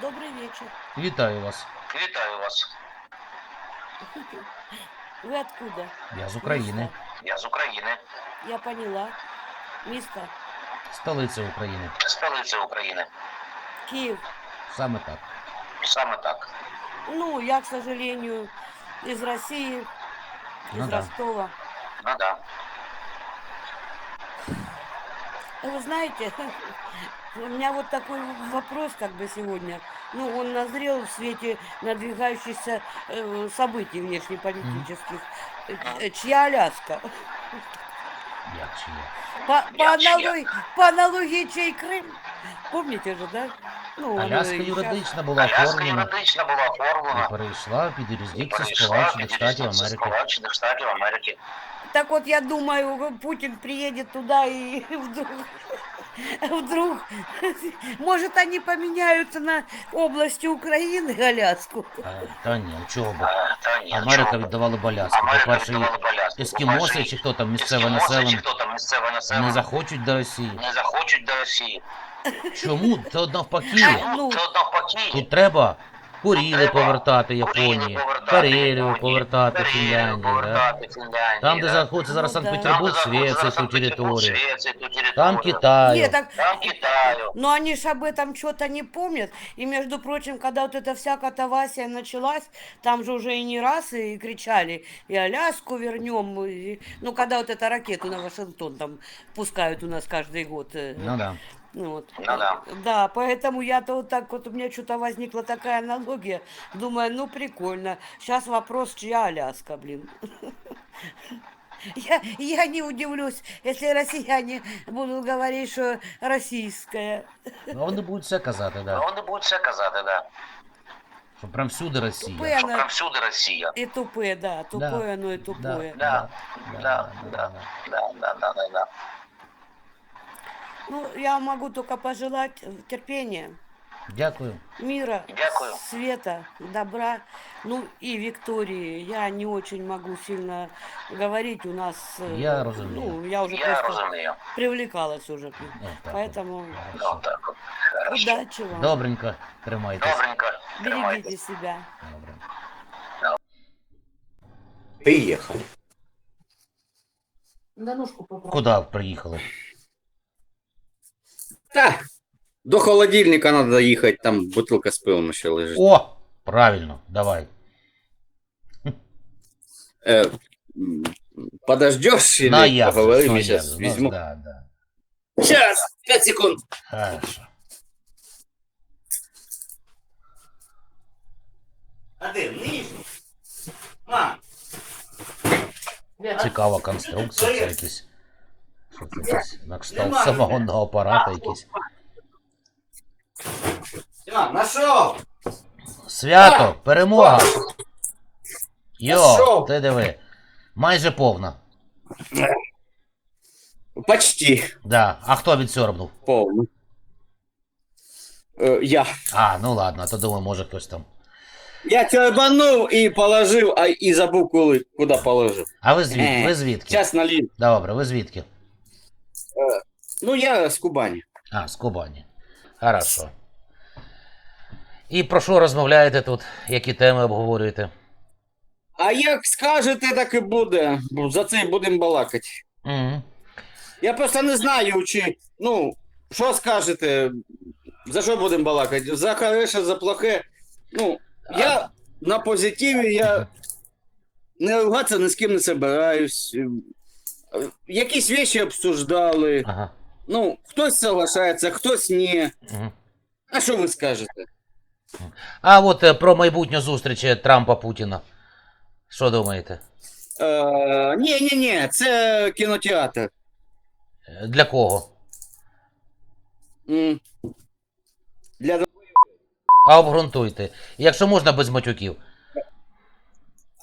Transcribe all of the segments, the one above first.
Добрый вечер. Вітаю вас. Вітаю вас. Вы откуда? Я з України, Я з України, Я поняла. Место. столиця України. столиця України. Киев. Саме так. Саме так. Ну, я, к сожалению, из России, из Ну да. Ростова. Ну да. Вы знаете, у меня вот такой вопрос как бы сегодня. Ну, он назрел в свете надвигающихся э, событий внешнеполитических. Э, э, Чья Аляска? Як чи є? По, по, Я чья? аналогии, по аналогии чей Крым? Помните же, да? Ну, он, Аляска э, щас- юридично була Аляска оформлена юридично була і оформлена. перейшла під і юрисдикцію перейшла Сполучених під Штатів юрисдикцію Америки. Так вот, я думаю, Путин приедет туда и вдруг, вдруг, может, они поменяются на области Украины, Аляску. Та ні, чого ні, Америка віддавала Баляску. По-перше, Аляску. ескімоси По-перше, чи хто там місцеве ескімоси, чи населення хто там місцеве населення не захочуть до Росії. не захочуть до Росії. Чому? Це навпаки. А, ну, Це навпаки. Тут треба Куріли Треба повертати Курили Японії, повертати Карелію Японії, повертати Карелію Фінляндії. Да? повертати Фінляндії, Там, де да. знаходиться зараз Ну, да. Санкт-Петербург, Там, де Швеція, знаходиться ту територію. Швеція, ту територію. Там Китаю. Нет, так, Там Китаю. но они же об этом что-то не помнят. И, между прочим, когда вот эта вся катавасия началась, там же уже и не раз и кричали, и Аляску вернем. и- ну, когда вот эту ракету на Вашингтон там пускают у нас каждый год. э, Ну да. Ну вот. Ну да. Да, поэтому я-то вот так вот, у меня что-то возникла такая аналогия. Думаю, ну прикольно. Сейчас вопрос, чья Аляска, блин. Я, я не удивлюсь, если россияне будут говорить, что российская. Ну, и будет вся казати, да. Он и будет вся казати, да. Що прям всюди Россия. Тупе. Що прям всюди Россия. И тупое, да, тупое, но и тупое. Да, да, да, да, да, да, да. Ну, я могу только пожелать э, терпения, Дякую. мира, Дякую. света, добра. Ну и Виктории. Я не очень могу сильно говорить. У нас... э, Я разумею. Ну, я уже Я просто розумію. привлекалась уже. Ну, так. Поэтому Ну, так от. Хорошо. удачи вам. Добренько, тримайтесь. Добренько. Берегите Тримайтесь. себя. Добре. Приехали. Куди приїхали? Та, до холодильника надо ехать, там бутылка с пивом еще лежит. О! Правильно, давай. Э, м, подождешь или На я. поговорим, Ну, я сейчас я- ну, возьму. Да, да. Сейчас, 5 секунд. Хорошо. А ты вниз? Мам, Цікава конструкція, це якісь. Що це якісь на кшталт самогонного апарата якийсь. Семен, нашел! Свято, перемога! Йо, Пішов. ти диви. Майже повна. Почти Да. А хто відсьорбнув? полный. Э, я. А, ну ладно, а то думаю, може хтось там. Я тёрбанул и положил, а и забыл кулы, куда положил. А ви звідки? Е, Ви звідки? Сейчас налью. Добре, ви звідки? Ну, я с Кубани. А, з Кубані. Хорошо. І про що розмовляєте тут? Які теми обговорюєте? А як скажете, так і буде. За це будемо балакати. Угу. Я просто не знаю, чи. Ну, що скажете, за що будемо балакати? За хороше, за плохе. Ну, я на позитиві, я не ругатися ні з ким не собираюсь. Е, Якісь речі обсуждали. Ага. Ну, хтось соглашається, хтось ні. Угу. А що ви скажете? А от е, про майбутню зустріч Трампа Путіна. Що думаєте? Е, ні, ні, ні, це кінотеатр. Е, Для кого? М. Для А обґрунтуйте. Якщо можна без матюків.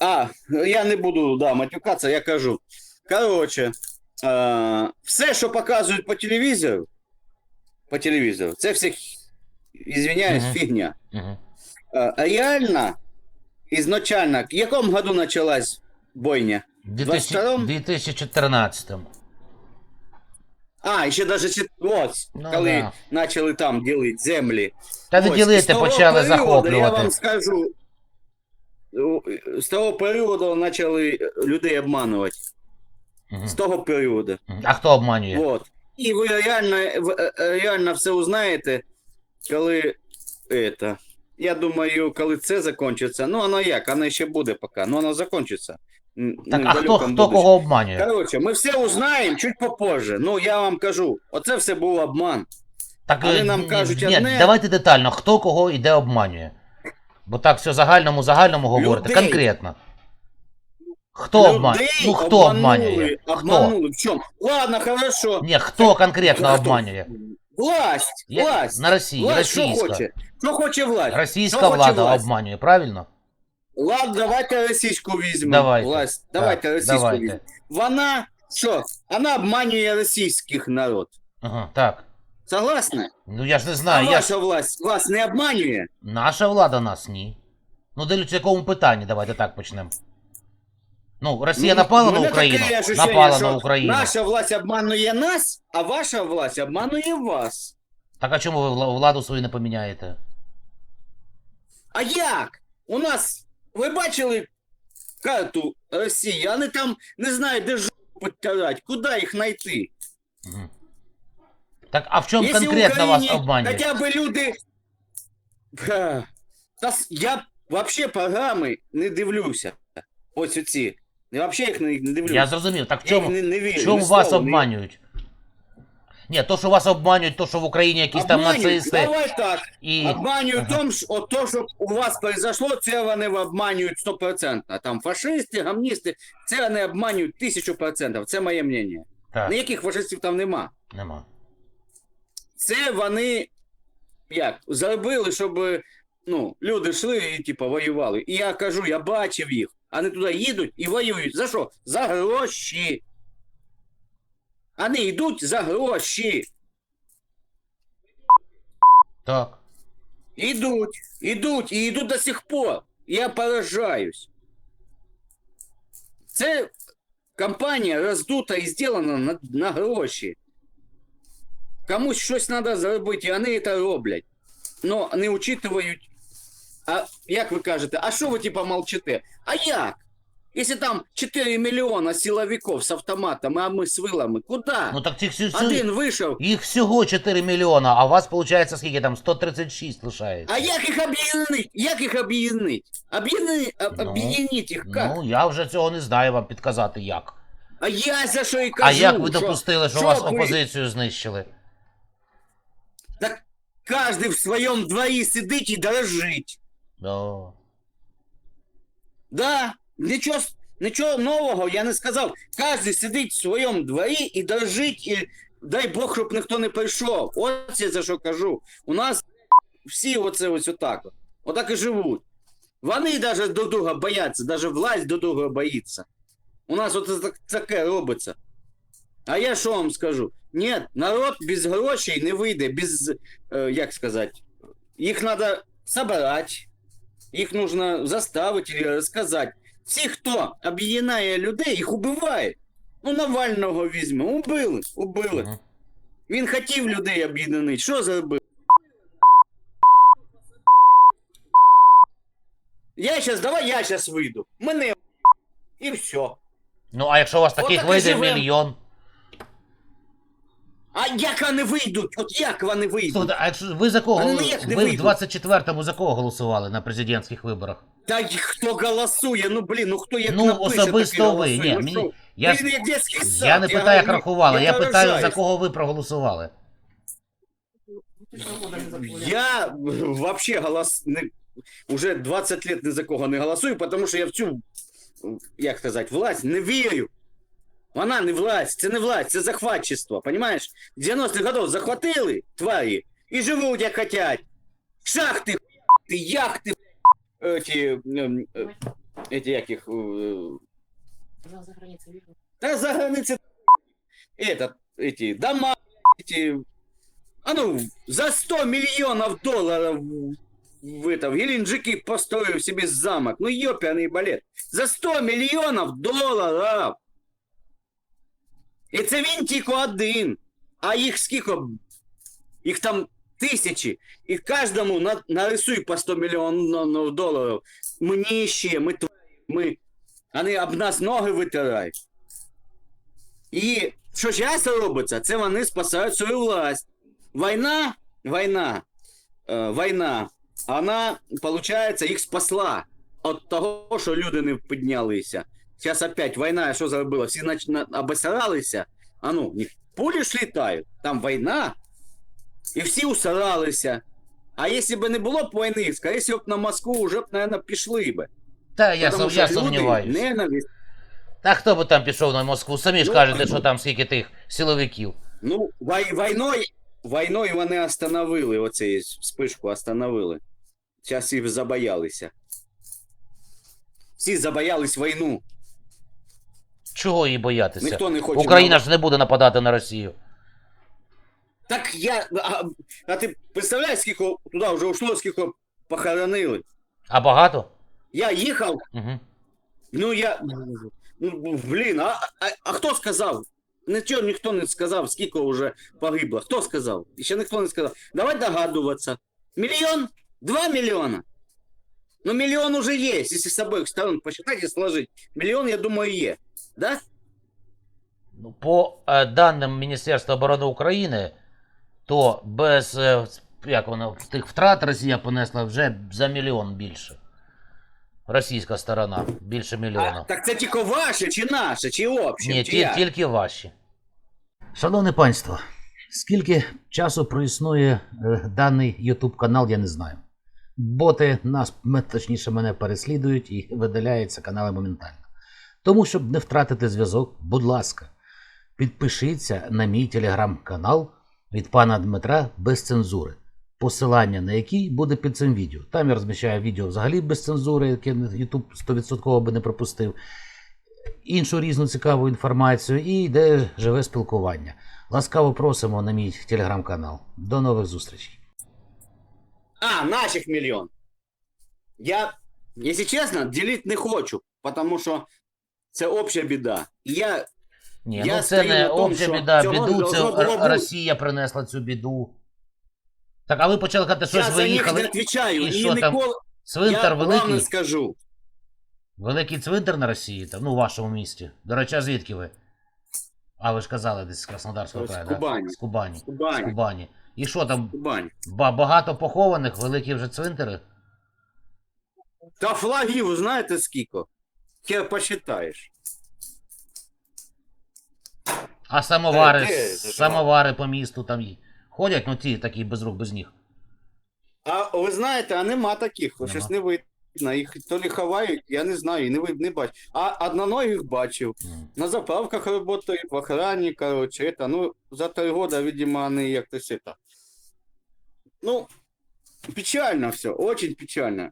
А, я не буду да, матюкатися, я кажу. Коротше, е, все, що показують по телевізору, по телевізору, це все, извиняюсь, Мгм. фігня. Угу. Е, реально, ізначально, в якому году почалась бойня? 2000, 2014. А, ще даже чет- Ну, коли да. почали там ділити землі. Та не ділити, почали періоду, Я вам скажу, з того періоду почали людей обманувати. Мгм. З того періоду. А хто обманює? Вот. І ви реально, ви, е, е, реально все узнаєте, коли это. Я думаю, коли це закінчиться. Ну, воно як, воно ще буде поки, ну воно закінчиться. М, Так, ну, а в хто, далекому хто будущем. кого обманює? Коротше, ми все узнаємо чуть попозже. Ну, я вам кажу, оце все був обман. Так, вони е, нам ні, кажуть ні, одне. давайте детально, хто кого і де обманює. Бо так все загальному загальному говорите, Людей. конкретно. Хто обманює? Ну обманули, обманює? Обманули. В чому? Ладно, хорошо. Ні, хто конкретно Хто? обманює? Власть, Я- власть. На Росії, Власть що хоче? Що хоче власть? Російська Що влада власть? обманює, правильно? Ладно, давайте російську візьмемо. Давайте. Власть. Так, російську давайте. візьмемо. Вона що? Вона обманює російських народ. Ага, так. Согласны? Ну я ж не А знаю, я ж... ваша власть вас не обманює? наша влада нас ні. Ну, дивлюсь, в якому питанні, давайте так почнемо. Ну, Росія Ну, напала на Україну. ощущення, Напала на Україну. Наша власть обманює нас, а ваша власть обманює вас. Так а чому ви владу свою не поміняєте? А як? У нас, ви бачили карту Росії, вони там не знають, де ж підтирати, куди їх знайти. Так, а в чому Якщо конкретно в вас обманюють? Хоча б люди. Я взагалі програми не дивлюся. Ось оці. Я взагалі їх не, дивлюся. Я зрозумів, так в Я їх чому, не, не вірю. в чому ні вас ні- обманюють? Ні, то, що вас обманюють, то, що в Україні якісь там Обманюють? нацисти Давай так. і. Обманюють Ага. том, що от то, що у вас произошло, це вони обманюють 100%. А там фашисти, гамністи, це вони обманюють 1000%. Це моє мнення. Так, Ніяких фашистів там нема. нема. Це вони як зробили, щоб ну, люди йшли і типу, воювали. І я кажу, я бачив їх. Вони туди їдуть і воюють. За що? За гроші. Вони йдуть за гроші. Так. Ідуть, ідуть і йдуть до сих пор. Я поражаюсь. Це компанія роздута і зроблена на, на гроші. Комусь щось треба зробити, і вони це роблять. Но не учитывають. А як ви кажете, а що ви типа молчите? А як? Якщо там 4 мільйона силовиків з автоматами, а ми з вилами, куди? Ну так цих всю- Один вийшов. їх всього 4 мільйона, а у вас виходить скільки там 136 лишається. А як їх об'єднати? Як їх об'єднати? Об'єднати, об- Ну, об'єднати їх як? Ну, я вже цього не знаю вам підказати як. А я за що і кажу. А як ви допустили, що що вас ви- опозицію знищили? Так кожен в своєму дворі сидить і дрожить. О. Да, нічого, нічого нового я не сказав. Кожен сидить в своєму дворі і дрожить, і дай Бог, щоб ніхто не прийшов. Ось я за що кажу. У нас всі оце ось отак. от. Отак і живуть. Вони навіть до друга бояться, навіть власть до друга боїться. У нас от таке робиться. А я що вам скажу? Ні, народ без грошей не вийде, без, як сказати, їх треба собирати, їх нужно заставити или розказати. Всі, хто об'єднає людей, їх убивають. Ну, Навального візьмемо, убили, убили. Мгм. Він хотів людей об'єднати. Що зробив? Я щас, давай я щас вийду. Мене і все. Ну, а якщо у вас таких так і вийде живем. мільйон. А як вони вийдуть? От як вони вийдуть? Слухайте, а якщо ви за кого? Вони ніяк не Ви в вийдуть. 24-му за кого голосували на президентських виборах? Та й хто голосує? Ну блін, ну хто як Ну, напише, особисто ви. голосує. Ні, Ну, мені-? Я, як детський сад. я не питаю, як говорю, рахували, я питаю, за поражаюсь. кого ви проголосували. Я вообще голос не, уже 20 лет ни за кого не голосую, потому що я в цю, як сказати, власть не вірю. Вона не власть, це не власть, це захватчество, понимаешь? 90-х годов захватили тварі і живуть як хотять. Шахти, хуй, яхти, эти, ем, е, эти як їх, е, за границей видно. да за границей этот, эти дома, эти, а ну, за 100 миллионов долларов в, это, в Геленджике построил себе замок. Ну, ёперный балет. За 100 миллионов долларов. І це він тільки один. А їх скільки? Їх там тисячі. І кожному на, нарисуй по 100 мільйонів доларів. Ми нищі, ми тв... ми. Вони об нас ноги витирають. І що зараз робиться, це вони спасають свою власть. Війна, війна, е, війна, вона, виходить, їх спасла від того, що люди не піднялися. Зараз опять війна, що зробила? Всі нач... на... обосралися. А ну, ні, пулі ж літають, там війна, і всі усаралися. А якщо б не було б війни, скоріше всього б на Москву вже б, мабуть, пішли би. Та я, Потому я сумніваюсь. Ненависть. Та хто би там пішов на Москву? Самі ж Ну, кажете, що там скільки тих силовиків. Ну, вой, войною, войною вони остановили оцей спишку, остановили. Зараз їх забоялися. Всі забоялись війну. Чого її боятися? Ніхто не хоче. Україна ж не буде нападати на Росію. Так я. А, а ти представляєш, скільки туди вже ушло, скільки похоронили? А багато? Я їхав, Угу. ну я. Ну, блін, а, а, а хто сказав? Нічого ніхто не сказав, скільки вже погибло. Хто сказав? І ще ніхто не сказав. Давай догадуватися. Мільйон? Два мільйона. Ну, мільйон уже є, якщо з обох сторон посчитати і сложити. Мільйон, я думаю, є. Да? Ну, По е, даним Міністерства оборони України, то без е, як воно, тих втрат Росія понесла вже за мільйон більше. Російська сторона більше А, мільйона. так це тільки ваше, чи наше, чи обще, Ні, чи ті, тільки ваші. Шановне панство, скільки часу проіснує е, даний YouTube канал, я не знаю. Боти нас, точніше, мене переслідують і видаляються канали моментально. Тому, щоб не втратити зв'язок, будь ласка, підпишіться на мій телеграм-канал від пана Дмитра без цензури. Посилання на який буде під цим відео. Там я розміщаю відео взагалі без цензури, яке YouTube 100% би не пропустив іншу різну цікаву інформацію і йде живе спілкування. Ласкаво просимо на мій телеграм-канал. До нових зустрічей. А, наших мільйон. Я, якщо чесно, ділити не хочу, тому що це обща біда. Я Ні, Я ну це стою не на тому, обща що біда, цього біду це должно було Р- бути. Росія принесла цю біду. Так, а ви почали казати, що я ж за них не виїхали. відповідаю. І І, що там? ніколи Цвинтар я вам не великий. скажу. Великий цвинтар на Росії, там, ну, у вашому місті. До речі, а звідки ви? А ви ж казали десь з Краснодарського З краю, Кубані. Да? З Кубані. З Кубань, Кубані. І що там? Кубань. ба- Багато похованих, великі вже цвинтари? Та флагів знаєте скільки? Хер посчитаєш. А самовари, Е, де це самовари по місту там є. ходять, ну ті такі без рук, без ніг. А ви знаєте, а нема таких, Нема. щось не видно. Їх то лі ховають, я не знаю, і не, ви- не бачу. А одноногих бачив. М. На заправках работают, в охране, короче, это, ну, за три года, видимо, они як-то это. Ну, печально все, очень печально.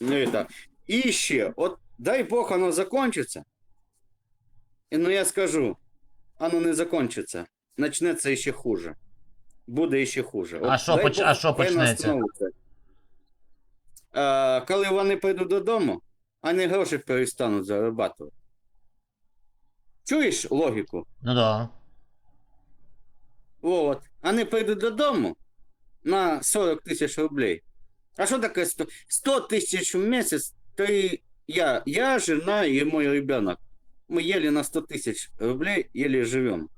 Ну, это. И еще, вот, дай бог оно закончится. И, ну, я скажу, оно не закончится. Начнется еще хуже. Буде ще хуже. А що поч- Бог, а що почнеться? А, коли вони прийдуть додому, вони гроші перестануть зарабатувати. Чуєш логіку? Ну да. Вот. Вони прийдуть додому на 40 тисяч рублей. А що таке 100, 100 тисяч в місяць? Ти, я, я, жена і мой ребенок. Ми єлі на 100 тисяч рублей, єлі живемо.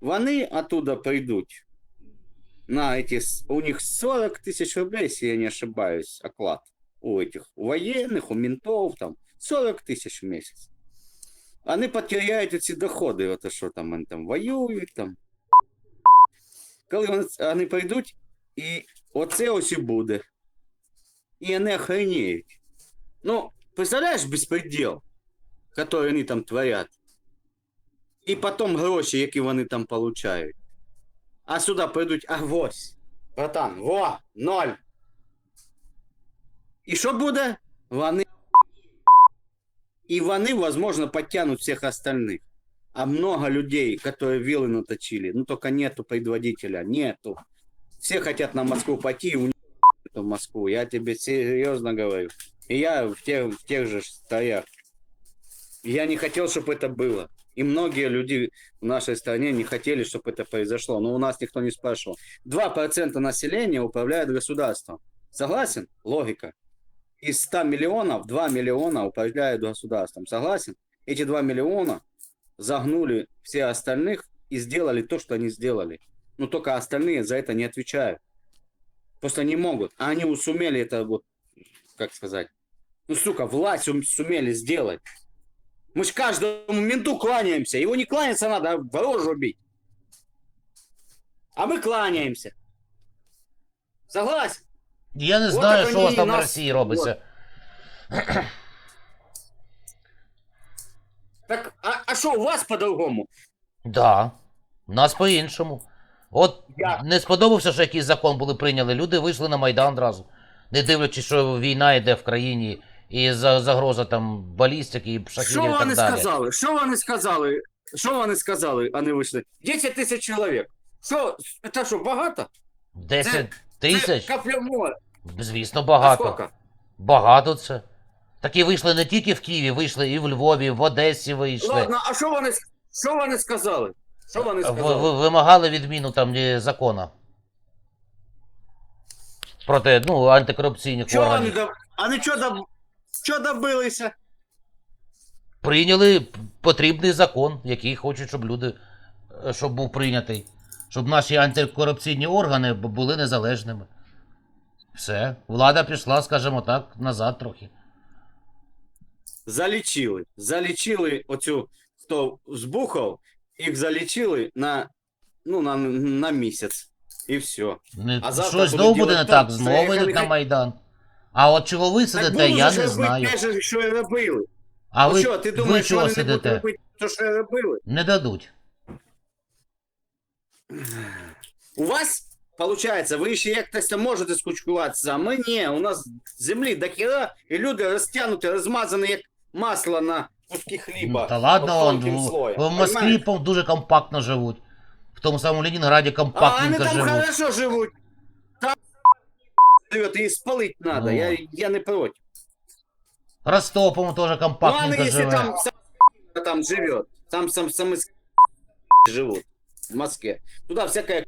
Вони оттуда прийдуть на эти, с- у них 40 тысяч рублей, если я не ошибаюсь, оклад у этих, у военных, у ментов, там, 40 тысяч в месяц. Они потеряют эти доходы, это что там, они там воюють, там. Коли вони, вони прийдуть, і оце ось і буде. І вони охренеють. Ну, представляєш безпреділ, який вони там творять? І потім гроші, які вони там получають. А сюди прийдуть, а ось, братан, во, ноль. І що буде? Вони. І вони, возможно, подтянут всех остальных. А много людей, которые вилы наточили, ну только нету предводителя, нету. Все хотят на Москву пойти и уничтожить эту Москву. Я тебе серьезно говорю. И я в тех, в тех же стоях. Я не хотел, чтобы это было. И многие люди в нашей стране не хотели, чтобы это произошло. Но у нас никто не спрашивал. 2% населения управляет государством. Согласен? Логика. Из 100 миллионов 2 миллиона управляют государством. Согласен? Эти 2 миллиона загнули все остальных и сделали то, что они сделали. Но только остальные за это не отвечают. Просто не могут. А они сумели это вот, как сказать, ну, сука, власть сумели сделать. Мы ж каждому менту кланяемся. Его не кланяться надо, а в рожу бить. А мы кланяемся. Согласен? Я не От знаю, що у вас там на нас- Росії робиться. Так, а, а у вас по-другому? Да. У нас по-іншому. От Як? не сподобався, що якийсь закон були прийняли. Люди вийшли на Майдан одразу. Не дивлячись, що війна йде в країні і за- загроза там балістики і Що і так вони далі. сказали? Що вони сказали? Що вони сказали, а не вийшли? 10 тисяч чоловік. Що, це що, багато? 10 Це тисяч? капля в море. Звісно, А багато. скільки? Багато це. Такі вийшли не тільки в Києві, вийшли і в Львові, в Одесі вийшли. Ладно, а що вони, що вони сказали? Що вони В- сказали? в- вимагали відміну там е, закона. Проти ну, антикорупційних вони, органів. доб... а не що, доб... що добилися? Прийняли потрібний закон, який хочуть, щоб люди, е, щоб був прийнятий. Щоб наші антикорупційні органи б- були незалежними. Все. Влада пішла, скажімо так, назад трохи. Залічили. Залічили оцю, хто збухав, їх залічили на, ну, на, на місяць. І все. Не, А завтра щось знову буде не так, знову йдуть на Майдан. А от чого ви сидите, я не знаю. Ж, що і робили. А ну ви, що, ти ви що чого вони не будуть сидите? робити те, що і робили? Не дадуть. У вас, получается, ви ще як-то там можете скучкуватися, а ми ні. У нас землі до хера, і люди розтягнуті, розмазані як масло на куски хліба. Та ладно, от он, в, слоєм, в Москві понімаєш? пом- дуже компактно живуть. В тому самому Ленінграді А вони компактненько там живуть. хорошо живуть. Там живет, і спалить надо, Ну. я, я не проти. Ростов, по-моему, тоже Ну, а компактненько если живе. там сам там живет, там сам самые живут в Москве. Туда всякая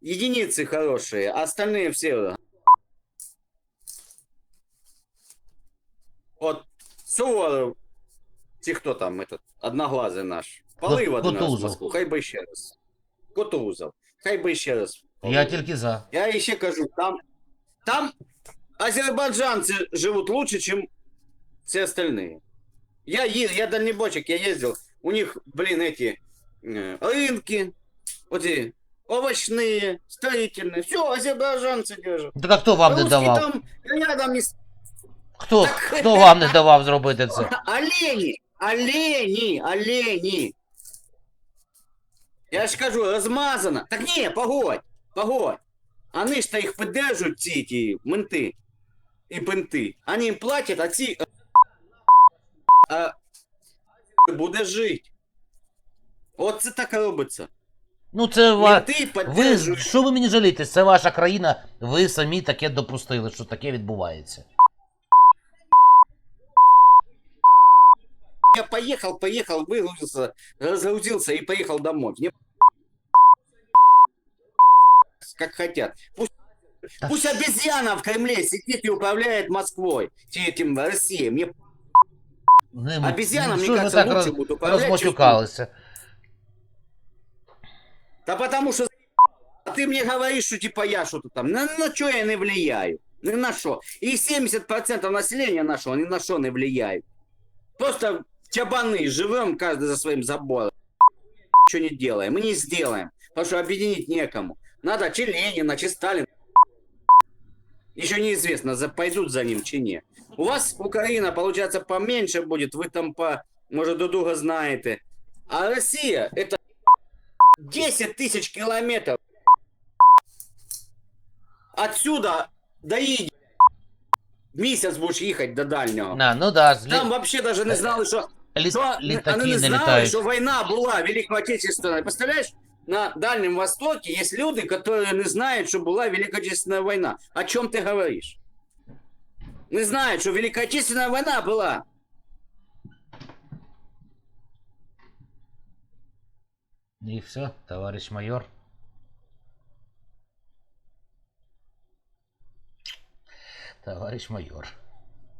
единицы хорошие, а остальные все. Вот Суворов, те кто там этот, одноглазый наш, полив Кут- один раз в Кутузов. Москву, хай би ще раз. Кутузов, хай би ще раз. Я тільки за. Я еще кажу, там, там азербайджанцы живут лучше, чем все остальные. Я, е- я дальнебойщик, я ездил, у них, блин, эти э, рынки, вот эти овощные, строительные, все, азербайджанцы держат. Так а хто вам не Русские давав? там рядом не... с- Хто, Так- хто вам не давав зробити це? Олени, олени, олени. Я ж кажу, розмазано. Так ні, погодь, погодь. Они ж то їх піддержують, ці ті менти і пенти. Вони їм платять, а ці а, буде жити. От це так робиться. Ну це ва... Менти Ви піддержують. що ви мені жалієтесь? Це ваша країна, ви самі таке допустили, що таке відбувається. Я поехал, поехал, выгрузился, разгрузился и поехал домой. Мне как хотят. Пусть, пусть обезьяна в Кремле сидит и управляет Москвой, этим Россией. Мне Не, Обезьяна, ну, кажеться, так лучше роз... буде управляти, розмочукалися? да потому что а ты мне говоришь, что типа я что-то там. На, на что я не влияю? Ни на что. И 70% населения нашего ни на что не влияют. Просто чабаны живем каждый за своим забором. Ничего не делаем. Мы не сделаем. Потому что объединить некому. Надо чи Ленина, чи Сталин. Еще неизвестно, за, пойдут за ним, чи не. У вас Украина, получается, поменьше будет. Вы там по, может, друг друга знаете. А Россия, это 10 тысяч километров. Отсюда доедешь. Месяц будешь ехать до дальнего. На, ну да. Там вообще даже не знали, що, лі... що вони літаки не не знали, літають. що війна була Великою Отечественною. Представляєш, на Дальнем Востоке есть люди, которые не знають, що була Великая Отечественная война. О чем ты говоришь? Не знають, що Великая Отечественная война була. І все, товариш майор. Товариш майор.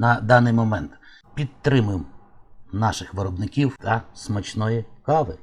на даний момент. Підтримуємо наших виробників та смачної кави.